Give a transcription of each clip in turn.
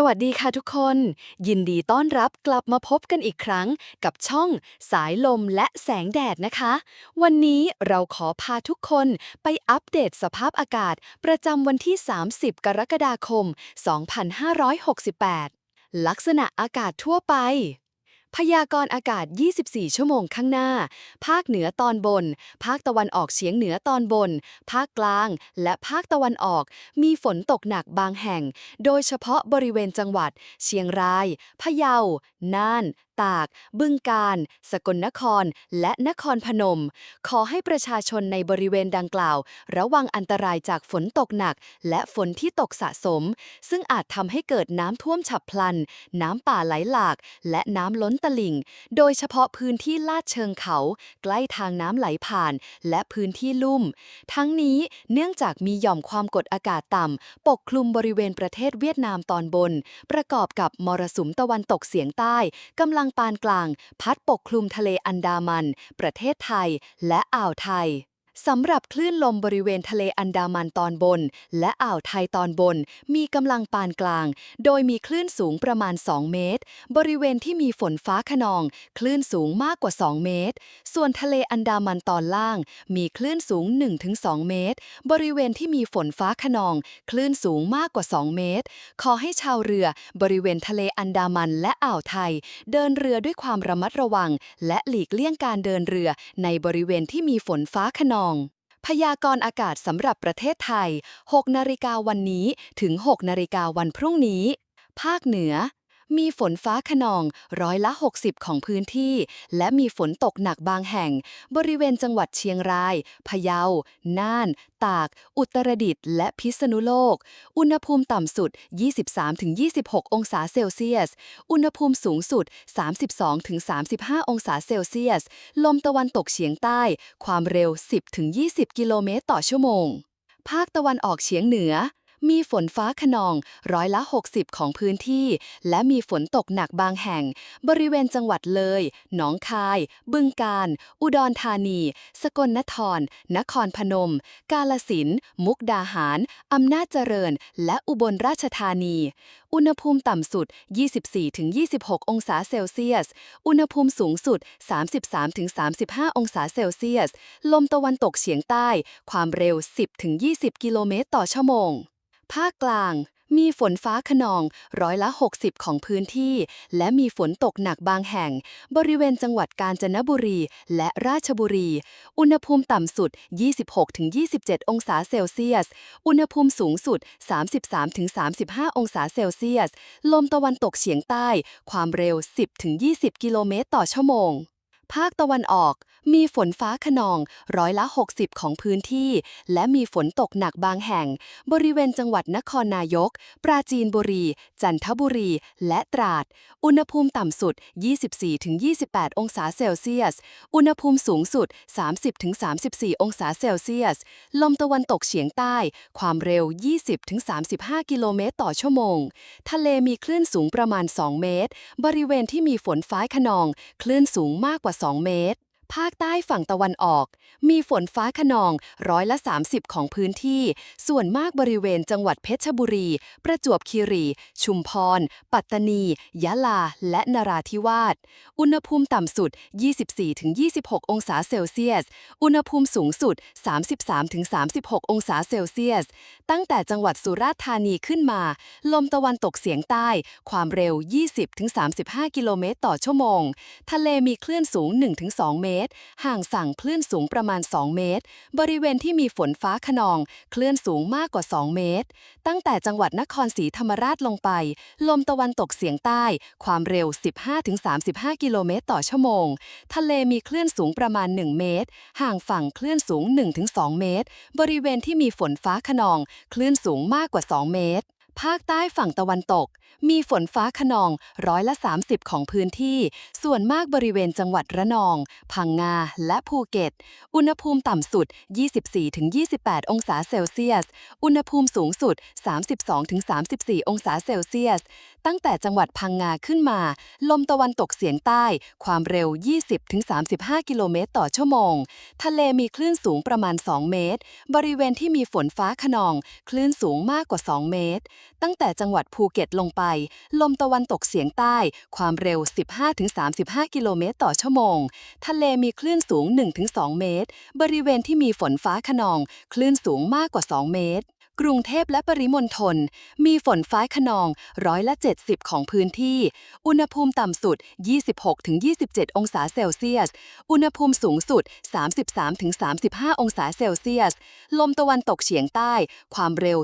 สวัสดีค่ะทุกคน ยินดีต้อนรับกลับมาพบกันอีกครั้งกับช่องสายลมและแสงแดดนะคะ วันนี้เราขอพาทุกคนไปอัปเดตสภาพอากาศ ประจำวันที่ 30 กรกฎาคม 2568 ลักษณะอากาศทั่วไป พยากรณ์อากาศ 24 ชั่วโมงข้างหน้า ภาคเหนือตอนบน ภาคตะวันออกเฉียงเหนือตอนบน ภาคกลาง และภาคตะวันออก มีฝนตกหนักบางแห่ง โดยเฉพาะบริเวณจังหวัด เชียงราย พะเยา น่าน ตาก บึงกาฬสกลนคร และนครพนม ขอให้ประชาชนในบริเวณดังกล่าว ระวังอันตรายจากฝนตกหนัก และฝนที่ตกสะสม ซึ่งอาจทำให้เกิดน้ำท่วมฉับพลัน น้ำป่าไหลหลาก และน้ำล้นตลิ่ง โดยเฉพาะพื้นที่ลาดเชิงเขา ใกล้ทางน้ำไหลผ่าน และพื้นที่ลุ่ม ทั้งนี้เนื่องจากมีหย่อมความกดอากาศต่ำปกคลุมบริเวณประเทศเวียดนามตอนบน ประกอบกับมรสุมตะวันตกเฉียงใต้กำลังปานกลาง พัดปกคลุมทะเลอันดามัน ประเทศไทย และอ่าวไทย สำหรับคลื่นลมบริเวณทะเลอันดามันตอนบน และอ่าวไทยตอนบน มีกำลังปานกลาง โดยมีคลื่นสูงประมาณ 2 เมตร บริเวณที่มีฝนฟ้าขนอง คลื่นสูงมากกว่า 2 เมตร ส่วนทะเลอันดามันตอนล่าง มีคลื่นสูง 1-2 เมตร บริเวณที่มีฝนฟ้าขนอง คลื่นสูงมากกว่า 2 เมตร ขอให้ชาวเรือบริเวณทะเลอันดามันและอ่าวไทย เดินเรือด้วยความระมัดระวัง และหลีกเลี่ยงการเดินเรือในบริเวณที่มีฝนฟ้าขนองพยากรณ์อากาศสำหรับประเทศไทย 6 นาฬิกาวันนี้ถึง 6 นาฬิกาวันพรุ่งนี้ ภาคเหนือ มีฝนฟ้าขนองร้อยละ 60 ของพื้นที่ และมีฝนตกหนักบางแห่ง บริเวณจังหวัดเชียงราย พะเยา น่าน ตาก อุตรดิตถ์และพิษณุโลก อุณหภูมิต่ำสุด 23-26 องศาเซลเซียส อุณหภูมิสูงสุด 32-35 องศาเซลเซียส ลมตะวันตกเฉียงใต้ ความเร็ว 10-20 กิโลเมตรต่อชั่วโมง ภาคตะวันออกเฉียงเหนือ มีฝนฟ้าขนองร้อยละ 60 ของพื้นที่ และมีฝนตกหนักบางแห่ง บริเวณจังหวัดเลย หนองคาย บึงกาฬ อุดรธานี สกลนคร นครพนม กาลสิน มุกดาหาร อำนาจเจริญ และอุบลราชธานี อุณหภูมิต่ำสุด 24-26 องศาเซลเซียส อุณหภูมิสูงสุด 33-35 องศาเซลเซียส ลมตะวันตกเฉียงใต้ ความเร็ว 10-20 กิโลเมตรต่อชั่วโมง ภาคกลาง มีฝนฟ้าขนองร้อยละ 60 ของพื้นที่ และมีฝนตกหนักบางแห่ง บริเวณจังหวัดกาญจนบุรีและราชบุรี อุณหภูมิต่ำสุด 26-27 องศาเซลเซียส อุณหภูมิสูงสุด 33-35 องศาเซลเซียส ลมตะวันตกเฉียงใต้ ความเร็ว 10-20 กิโลเมตรต่อชั่วโมงภาคตะวันออก มีฝนฟ้าขนองร้อยละ 60 ของพื้นที่ และมีฝนตกหนักบางแห่ง บริเวณจังหวัดนครนายก ปราจีนบุรี จันทบุรี และตราด อุณหภูมิต่ำสุด 24-28 องศาเซลเซียส อุณหภูมิสูงสุด 30-34 องศาเซลเซียส ลมตะวันตกเฉียงใต้ ความเร็ว 20-35 กิโลเมตรต่อชั่วโมง ทะเลมีคลื่นสูงประมาณ 2 เมตร บริเวณที่มีฝนฟ้าขนอง คลื่นสูงมากกว่า 2 เมตร ภาคใต้ฝั่งตะวันออก มีฝนฟ้าขนองร้อยละ 30 ของพื้นที่ ส่วนมากบริเวณจังหวัดเพชรบุรี ประจวบคีรี ชุมพร ปัตตานี ยะลา และนราธิวาส อุณหภูมิต่ำสุด 24-26 องศาเซลเซียส อุณหภูมิสูงสุด 33-36 องศาเซลเซียส ตั้งแต่จังหวัดสุราษฎร์ธานีขึ้นมา ลมตะวันตกเฉียงใต้ ความเร็ว 20-35 กิโลเมตรต่อชั่วโมง ทะเลมีคลื่นสูง 1-2 เมตรตร ห่างฝั่งคลื่นสูงประมาณ 2 เมตร บริเวณที่มีฝนฟ้าขนอง คลื่นสูงมากกว่า 2 เมตร ตั้งแต่จังหวัดนครศรีธรรมราชลงไป ลมตะวันตกเฉียงใต้ ความเร็ว 15-35 กิโลเมตรต่อชั่วโมง ทะเลมีคลื่นสูงประมาณ 1 เมตร ห่างฝั่งคลื่นสูง 1-2 เมตร บริเวณที่มีฝนฟ้าขนอง คลื่นสูงมากกว่า 2 เมตร ภาคใต้ฝั่งตะวันตก มีฝนฟ้าขนองร้อยละ 30 ของพื้นที่ ส่วนมากบริเวณจังหวัดระนอง พังงา และภูเก็ต อุณหภูมิต่ำสุด 24-28 องศาเซลเซียส อุณหภูมิสูงสุด 32-34 องศาเซลเซียสตั้งแต่จังหวัดพังงาขึ้นมา ลมตะวันตกเฉียงใต้ ความเร็ว 20-35 กิโลเมตรต่อชั่วโมง ทะเลมีคลื่นสูงประมาณ 2 เมตร บริเวณที่มีฝนฟ้าขนอง คลื่นสูงมากกว่า 2 เมตร ตั้งแต่จังหวัดภูเก็ตลงไป ลมตะวันตกเฉียงใต้ ความเร็ว 15-35 กิโลเมตรต่อชั่วโมง ทะเลมีคลื่นสูง 1-2 เมตร บริเวณที่มีฝนฟ้าขนอง คลื่นสูงมากกว่า 2 เมตร กรุงเทพและปริมณฑลมีฝนฟ้าขนองร้อยละ 70 ของพื้นที่ อุณหภูมิต่ำสุด 26-27 องศาเซลเซียส อุณหภูมิสูงสุด 33-35 องศาเซลเซียส ลมตะวันตกเฉียงใต้ ความเร็ว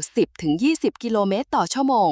10-20 กิโลเมตรต่อชั่วโมง